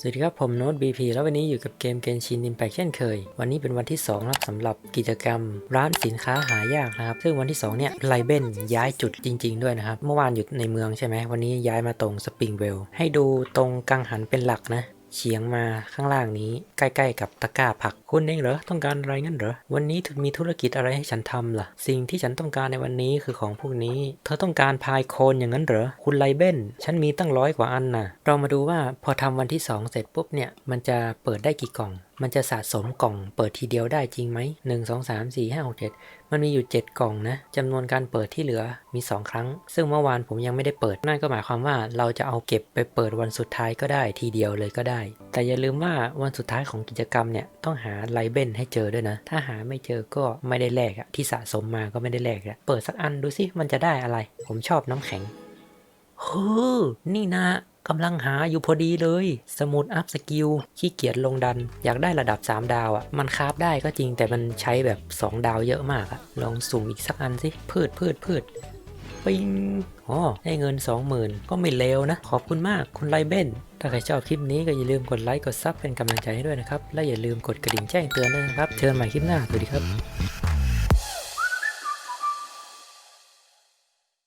สวัสดีครับ ผมโน้ต BP แล้ววันนี้อยู่กับเกมเกนชินอิมแพคเช่นเคย วันนี้เป็นวันที่2นะครับสำหรับกิจกรรม ร้านสินค้าหายากนะครับ ซึ่งวันที่ 2 เนี่ยไลเบนย้ายจุดจริง ๆ ด้วยนะครับ เมื่อวานอยู่ในเมืองใช่ไหมวันนี้ย้ายมาตรงสปริงเวลให้ดูตรงกังหันเป็นหลักนะ เฉียงมาข้างล่างนี้ ใกล้ๆกับตะกร้าผัก คุณเองเหรอ ต้องการอะไรงั้นเหรอ วันนี้ถึงมีธุรกิจอะไรให้ฉันทำล่ะ สิ่งที่ฉันต้องการในวันนี้คือของพวกนี้ เธอต้องการพายโคนอย่างนั้นเหรอ คุณไลเบนฉันมีตั้งร้อยกว่าอันน่ะ เรามาดูว่าพอทำวันที่ 2 เสร็จปุ๊บเนี่ย มันจะเปิดได้กี่กล่อง มันจะสะสมกล่องเปิดทีเดียวได้จริงไหมหนึ่งสองสามสี่ห้าหกเจ็ดมันมีอยู่ 7 กล่องนะจำนวนการเปิดที่เหลือมี 2 ครั้ง ซึ่งเมื่อวานผมยังไม่ได้เปิดนั่นก็หมายความว่าเราจะเอาเก็บไปเปิดวันสุดท้ายก็ได้ทีเดียวเลยก็ได้ แต่อย่าลืมว่าวันสุดท้ายของกิจกรรมเนี่ยต้องหาไลเบนให้เจอด้วยนะ ถ้าหาไม่เจอก็ไม่ได้แลกอะที่สะสมมาก็ไม่ได้แลกอะเปิดสักอันดูสิมันจะได้อะไร ผมชอบน้ำแข็งเฮ้อนี่นะ กำลังหาอยู่พอดีเลย สมุดอัพสกิลขี้เกียจลงดัน อยากได้ระดับ 3 ดาวอะ่ะ มันคราฟได้ก็จริงแต่มันใช้แบบ 2 ดาวเยอะมากอะลองสุ่มอีกสักอันสิ พืชพืชพืชปิงอ๋อได้เงิน 20,000 ก็ไม่เลวนะ ขอบคุณมากคุณไลเบนถ้าใครชอบคลิปนี้ก็อย่าลืมกดไลค์กดซับเป็นกำลังใจให้ด้วยนะครับ และอย่าลืมกดกระดิ่งแจ้งเตือนด้วยนะครับเจอกันใหม่คลิปหน้า สวัสดีครับ